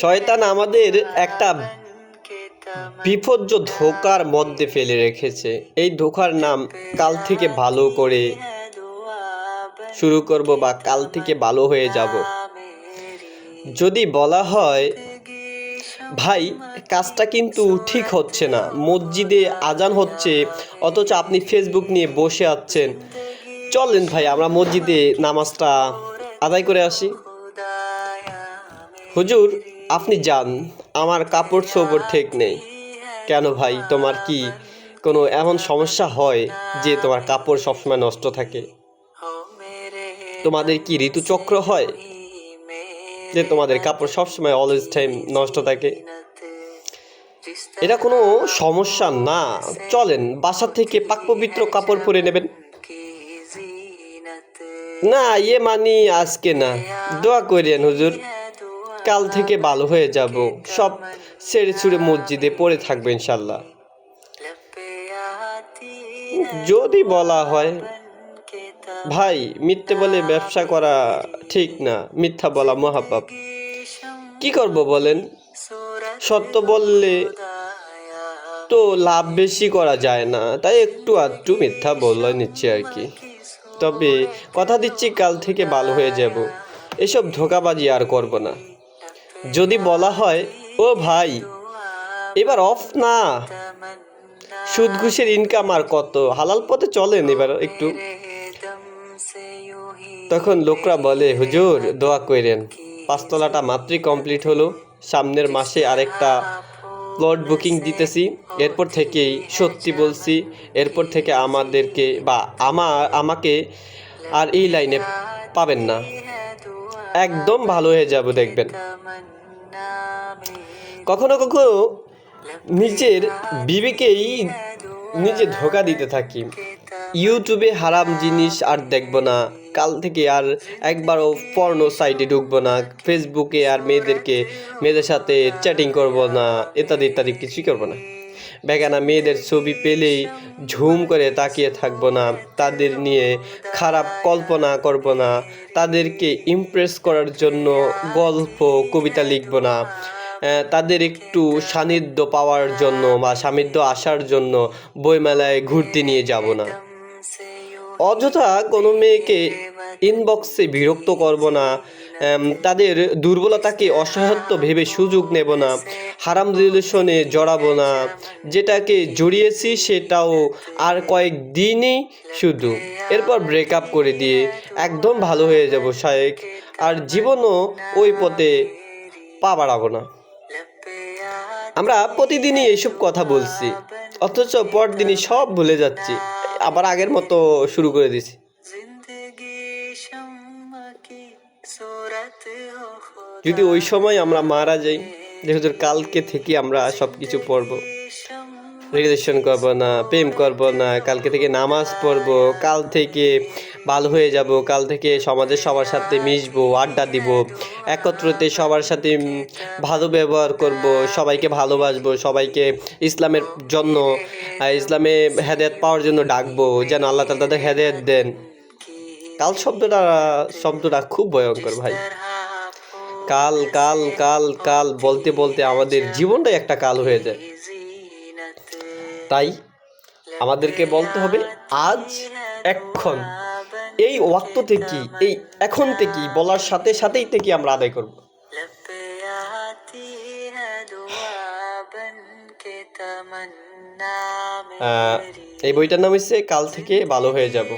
শয়তান আমাদের একটা বিপজ্জ ধোকার মধ্যে ফেলে রেখেছে। এই ধোকার নাম কাল থেকে ভালো করে শুরু করব বা কাল থেকে ভালো হয়ে যাব। যদি বলা হয়, ভাই, কাজটা কিন্তু ঠিক হচ্ছে না। মসজিদে আজান হচ্ছে, অথচ আপনি ফেসবুক নিয়ে বসে আছেন। চলেন ভাই, আমরা মসজিদে নামাজটা আদায় করে আসি। হুজুর আপনি যান, আমার কাপড় চোপড় ঠিক নেই। কেন ভাই, তোমার কি কোনো এমন সমস্যা হয় যে তোমার কাপড় সবসময় নষ্ট থাকে? তোমাদের কি ঋতুচক্র হয় যে তোমাদের কাপড় সবসময় অলওয়েজ টাইম নষ্ট থাকে? এটা কোনো সমস্যা না। চলেন, বাসা থেকে পাক পবিত্র কাপড় পরে নেবেন। না ইয়ে মানি আজকে না। দোয়া করেন হুজুর। কাল থেকে ভালো হয়ে যাব। সব ছেড়ে ছুড়ে মসজিদে পড়ে থাকবে ইনশাল্লাহ যদি বলা হয় ভাই মিথ্যে বলে ব্যবসা করা ঠিক না মিথ্যা বলা মহাপাপ। কি করব বলেন? সত্য বললে তো লাভ বেশি করা যায় না তাই একটু আধটু মিথ্যা বলে নিচ্ছি আর কি। তবে কথা দিচ্ছি কাল থেকে ভালো হয়ে যাব। এসব ধোকাবাজি আর করব না। যদি বলা হয়, ও ভাই, এবার অফ না। সুদ ঘুষের ইনকাম আর কত? হালাল পথে চলেন এবার একটু। তখন লোকরা বলে, হুজুর, দোয়া কইরেন। পাঁচতলাটা মাত্রই কমপ্লিট হলো। সামনের মাসে আরেকটা প্লট বুকিং দিতেছি। এরপর থেকেই সত্যি বলছি, এরপর থেকে আমাদেরকে বা আমার আমাকে আর এই লাইনে পাবেন না। একদম ভালো হয়ে যাব, দেখবেন। কখনো কখনো নিজের বিবেকেই নিজে ধোকা দিতে থাকি। ইউটিউবে হারাম জিনিস আর দেখব না। কাল থেকে আর একবারও পর্ণ সাইটে ঢুকবো না। ফেসবুকে আর মেয়েদেরকে, মেয়েদের সাথে চ্যাটিং করব না। ইত্যাদি ইত্যাদি কিছুই করব না। বেগানা মেয়েদের ছবি পেলেই ঝুম করে তাকিয়ে থাকব না। তাদের নিয়ে খারাপ কল্পনা করব না। তাদেরকে ইমপ্রেস করার জন্য গল্প, কবিতা লিখব না। তাদের একটু সান্নিধ্য পাওয়ার জন্য বা সান্নিধ্য আসার জন্য বইমেলায় ঘুরতে নিয়ে যাব না। অযথা কোনো মেয়েকে ইনবক্সে বিরক্ত করব না। তাদের দুর্বলতাকে অসহায়ত্ব ভেবে সুযোগ নেব না, হারাম রিলেশনে জড়াবো না। যেটাকে জড়িয়েছি সেটাও আর কয়েক দিনই শুধু। এরপর ব্রেকআপ করে দিয়ে একদম ভালো হয়ে যাব শায়েক, আর জীবনও ওই পথে পা বাড়াবো না। আমরা প্রতিদিনই এইসব কথা বলছি, অথচ পরদিনই সব ভুলে যাচ্ছি, আবার আগের মতো শুরু করে দিছি। যদি ওই সময় আমরা মারা যাই, দেখো কালকে থেকে আমরা সব কিছু পড়ব। রিলেশন করব না, প্রেম করব না, কালকে থেকে নামাজ পড়ব, কাল থেকে ভালো হয়ে যাব, কাল থেকে সমাজের সবার সাথে মিশবো, আড্ডা দিব, একত্রতে সবার সাথে ভালো ব্যবহার করব, সবাইকে ভালোবাসবো, সবাইকে ইসলামের জন্য ইসলামে হেদায়ত পাওয়ার জন্য ডাকবো, যেন আল্লাহ তালা তাদের হেদায়ত দেন। কাল শব্দটা শব্দটা খুব ভয়ঙ্কর ভাই। কাল কাল কাল কাল বলতে বলতে আমাদের জীবনটাই একটা কাল হয়ে যায়। তাই আমাদেরকে বলতে হবে, আজ এক্ষণ এই ওয়াক্ত থেকে, এই এখন থেকে বলার সাথে সাথেই থেকে আমরা আদায় করব। এই বইটার নাম হচ্ছে, কাল থেকে ভালো হয়ে যাব।